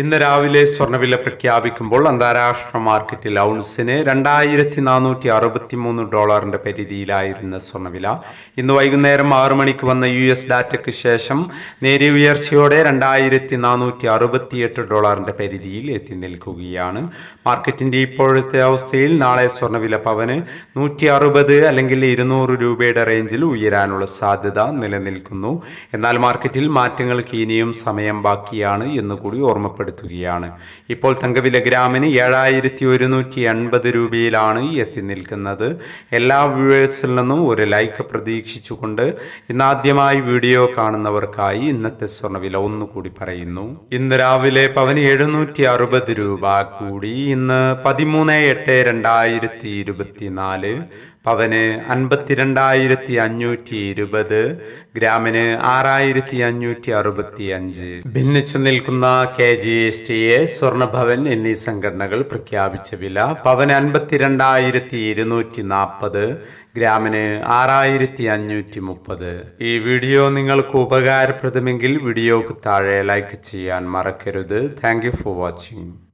ഇന്ന് രാവിലെ സ്വർണവില പ്രഖ്യാപിക്കുമ്പോൾ അന്താരാഷ്ട്ര മാർക്കറ്റിൽ ഔൺസിന് രണ്ടായിരത്തി നാനൂറ്റി അറുപത്തി മൂന്ന് ഡോളറിന്റെ പരിധിയിലായിരുന്ന സ്വർണവില ഇന്ന് വൈകുന്നേരം ആറു മണിക്ക് വന്ന യു എസ് ഡാറ്റയ്ക്ക് ശേഷം നേരിയ ഉയർച്ചയോടെ രണ്ടായിരത്തി നാനൂറ്റി അറുപത്തിയെട്ട് ഡോളറിന്റെ പരിധിയിൽ എത്തി നിൽക്കുകയാണ്. മാർക്കറ്റിന്റെ ഇപ്പോഴത്തെ അവസ്ഥയിൽ നാളെ സ്വർണവില പവന് നൂറ്റി അറുപത് അല്ലെങ്കിൽ ഇരുന്നൂറ് രൂപയുടെ റേഞ്ചിൽ ഉയരാനുള്ള സാധ്യത നിലനിൽക്കുന്നു. എന്നാൽ മാർക്കറ്റിൽ മാറ്റങ്ങൾക്ക് ഇനിയും സമയം ബാക്കിയാണ് എന്നുകൂടി ഓർമ്മപ്പെടുത്തുകയാണ് ഇപ്പോൾ തങ്കവില ഗ്രാമിന് ഏഴായിരത്തി ഒരുന്നൂറ്റി എൺപത് രൂപയിലാണ് എത്തി നിൽക്കുന്നത്. എല്ലാ വ്യൂവേഴ്സിൽ നിന്നും ഒരു ലൈക്ക് പ്രതീക്ഷിച്ചുകൊണ്ട് ഇന്നാദ്യമായി വീഡിയോ കാണുന്നവർക്കായി ഇന്നത്തെ സ്വർണവില ഒന്നുകൂടി പറയുന്നു. ഇന്ന് രാവിലെ പവന് എഴുന്നൂറ്റി അറുപത് രൂപ കൂടി. ഇന്ന് പതിമൂന്ന് എട്ട് രണ്ടായിരത്തി ഇരുപത്തിനാല് പവന് അൻപത്തിരണ്ടായിരത്തി അഞ്ഞൂറ്റി ഇരുപത് ഗ്രാമിന് ആറായിരത്തി അഞ്ഞൂറ്റി അറുപത്തി അഞ്ച് ഭിന്നിച്ചു നിൽക്കുന്ന K G S T A Swarnabhavan എന്നീ സംഘടനകൾ പ്രഖ്യാപിച്ച വില പവന് അൻപത്തിരണ്ടായിരത്തി ഇരുന്നൂറ്റി നാൽപ്പത് ഗ്രാമിന് ആറായിരത്തി അഞ്ഞൂറ്റി മുപ്പത് ഈ വീഡിയോ നിങ്ങൾക്ക് ഉപകാരപ്രദമെങ്കിൽ വീഡിയോക്ക് താഴെ ലൈക്ക് ചെയ്യാൻ മറക്കരുത്. Thank for watching